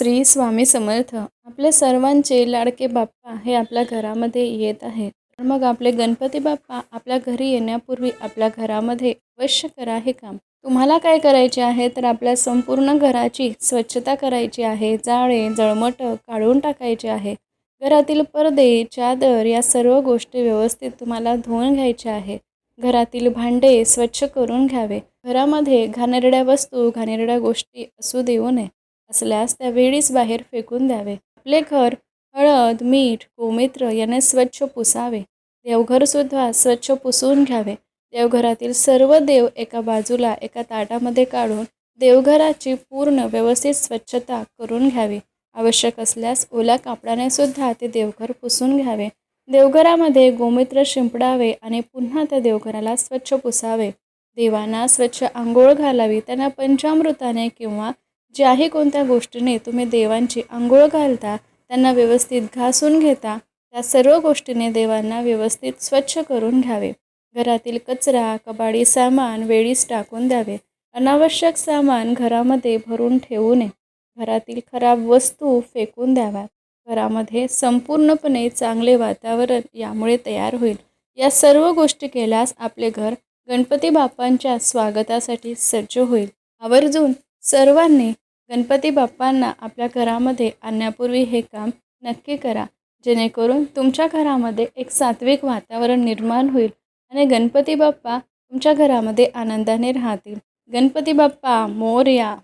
श्री स्वामी समर्थ. आपल्या सर्वांचे लाडके बाप्पा हे आपल्या घरामध्ये येत आहेत तर मग आपले गणपती बाप्पा आपल्या घरी येण्यापूर्वी आपल्या घरामध्ये अवश्य करा हे काम. तुम्हाला काय करायचे आहे तर आपल्या संपूर्ण घराची स्वच्छता करायची आहे. जाळे जळमट काढून टाकायचे आहे. घरातील पडदे चादर या सर्व गोष्टी व्यवस्थित तुम्हाला धुवून घ्यायच्या आहे. घरातील भांडे स्वच्छ करून घ्यावे. घरामध्ये घाणेरड्या वस्तू घाणेरड्या गोष्टी असू देऊ नये. असल्यास त्या वेळीच बाहेर फेकून द्यावे. आपले घर हळद मीठ गोमित्र याने स्वच्छ पुसावे. देवघरसुद्धा स्वच्छ पुसून घ्यावे. देवघरातील सर्व देव एका बाजूला एका ताटामध्ये काढून देवघराची पूर्ण व्यवस्थित स्वच्छता करून घ्यावी. आवश्यक असल्यास ओल्या कापडाने सुद्धा ते देवघर पुसून घ्यावे. देवघरामध्ये गोमित्र शिंपडावे आणि पुन्हा त्या देवघराला स्वच्छ पुसावे. देवांना स्वच्छ आंघोळ घालावी त्यांना पंचामृताने किंवा ज्याही कोणत्या गोष्टीने तुम्ही देवांची आंघोळ घालता त्यांना व्यवस्थित घासून घेता त्या सर्व गोष्टीने देवांना व्यवस्थित स्वच्छ करून घ्यावे. घरातील कचरा कबाडी सामान वेळीच टाकून द्यावे. अनावश्यक सामान घरामध्ये भरून ठेवू नये. घरातील खराब वस्तू फेकून द्याव्यात घरामध्ये संपूर्णपणे चांगले वातावरण यामुळे तयार होईल. या सर्व गोष्टी केल्यास आपले घर गणपती बाप्पांच्या स्वागतासाठी सज्ज होईल. आवर्जून सर्वांनी गणपती बाप्पांना आपल्या घरामध्ये आणण्यापूर्वी हे काम नक्की करा. जेणेकरून तुमच्या घरामध्ये एक सात्विक वातावरण निर्माण होईल आणि गणपती बाप्पा तुमच्या घरामध्ये आनंदाने राहतील. गणपती बाप्पा मोर्या!